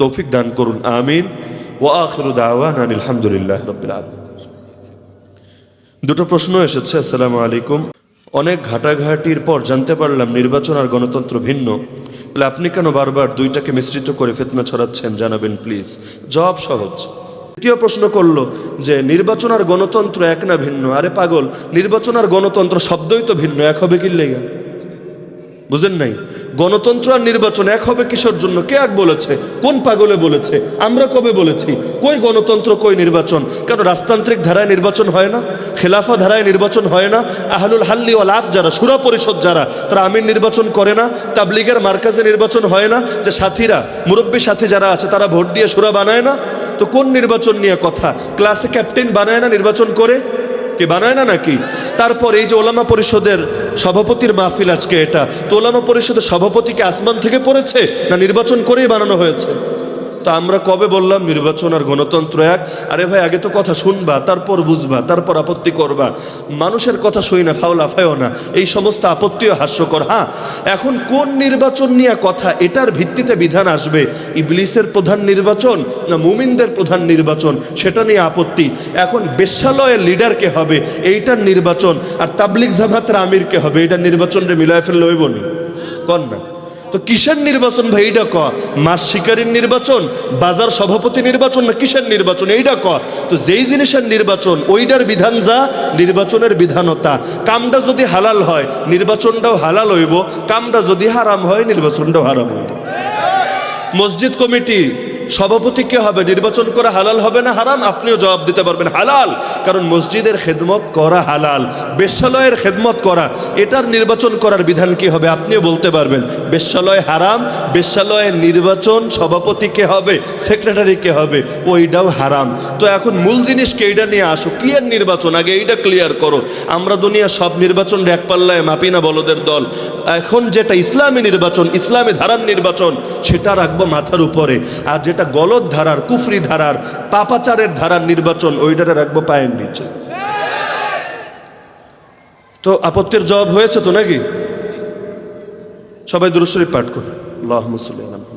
তৌফিক দান করুন, আমিন। ও আখিরু দাওয়ান আলহামদুলিল্লাহ রবিল দুটো প্রশ্ন এসেছে, আসসালামু আলাইকুম। অনেক ঘাটাঘাটির পর জানতে পারলাম নির্বাচন আর গণতন্ত্র ভিন্ন। তাহলে আপনি কেন বারবার দুইটাকে মিশ্রিত করে ফেতনা ছড়াচ্ছেন? জানাবেন, প্লিজ। জবাব সহজ। দ্বিতীয় প্রশ্ন করল যে, নির্বাচন আর গণতন্ত্র এক না ভিন্ন? আরে পাগল, নির্বাচন আর গণতন্ত্র শব্দই তো ভিন্ন, এক হবে কি লেগা? বুঝেন নাই? গণতন্ত্র আর নির্বাচন এক হবে কিসের জন্য? কে এক বলেছে? কোন পাগলে বলেছে? আমরা কবে বলেছি? কই গণতন্ত্র, কই নির্বাচন? কেন রাজতান্ত্রিক ধারায় নির্বাচন হয় না? খেলাফা ধারায় নির্বাচন হয় না? আহলুল হাল্লি ওয়াল আক যারা, সুরা পরিষদ যারা, তারা আমির নির্বাচন করে না? তাবলিগের মার্কাজে নির্বাচন হয় না? যে সাথীরা, মুরব্বী সাথী যারা আছে, তারা ভোট দিয়ে সুরা বানায় না? তো কোন নির্বাচন নিয়ে কথা? ক্লাসে ক্যাপ্টেন বানায় না নির্বাচন করে? কে বানায় না নাকি? তারপর এই যে ওলামা পরিষদের সভাপতির মাহফিল আজকে এটা, তো ওলামা পরিষদের সভাপতিকে আসমান থেকে পড়েছে না নির্বাচন করেই বানানো হয়েছে? তো আমরা কবে বললাম? নির্বাচন আর গণতন্ত্র এক। আরে ভাই, আগে তো কথা শুনবা, তারপর বুঝবা, তারপর আপত্তি করবা। মানুষের কথা শুই না ফাও লাফায়ও না। এই সমস্ত আপত্তিও হাস্যকর হ্যাঁ? এখন কোন নির্বাচন নিয়ে কথা? এটার ভিত্তিতে বিধান আসবে। ইবলিসের প্রধান নির্বাচন না মুমিনদের প্রধান নির্বাচন? সেটা নিয়ে আপত্তি। এখন বেশ্যালয়ের লিডারকে হবে? এইটার নির্বাচন। আর তাবলিক জামাতের আমিরকে হবে? এইটার নির্বাচন রে মিলায় ফেললে হইব নি। কন না তো কিসের নির্বাচন ভাই এইটা ক? মাস শিকারীর নির্বাচন, বাজার সভাপতি নির্বাচন না কিসের নির্বাচন? এইটা ক? তো যেই জিনিসের নির্বাচন ওইটার বিধান যা, নির্বাচনের বিধানতা। কামটা যদি হালাল হয়, নির্বাচনটাও হালাল হইব। কামটা যদি হারাম হয়, নির্বাচনটাও হারাম হইব। মসজিদ কমিটি সভাপতি কে হবে? নির্বাচন করা হালাল হবে না হারাম? আপনিও জবাব দিতে পারবেন, হালাল। কারণ মসজিদের খেদমত করা হালাল। বেশ্যালয়ের খেদমত করা, এটার নির্বাচন করার বিধান কি হবে? আপনিও বলতে পারবেন, বেশ্যালয় হারাম, বেশ্যালয়ের নির্বাচন সভাপতি কে হবে? সেক্রেটারি কে হবে? ওইটাও হারাম। তো এখন মূল জিনিসকে এইটা নিয়ে আসো? কি এর নির্বাচন? আগে এইটা ক্লিয়ার করো। আমরা দুনিয়া সব নির্বাচন এক পাল্লায় মাপি না বলদের দল। এখন যেটা ইসলামী নির্বাচন, ইসলামী ধারার নির্বাচন, সেটা রাখব মাথার উপরে। আর যেটা গলদ ধারার, কুফরি ধারার, পাপাচারের ধারার নির্বাচন, ওইটারে রাখব পায়ের নিচে। তো আপত্তির জবাব হয়েছে তো নাকি? সবাই দূরশ্বরী পাঠ করে আল্লাহ মুসলিম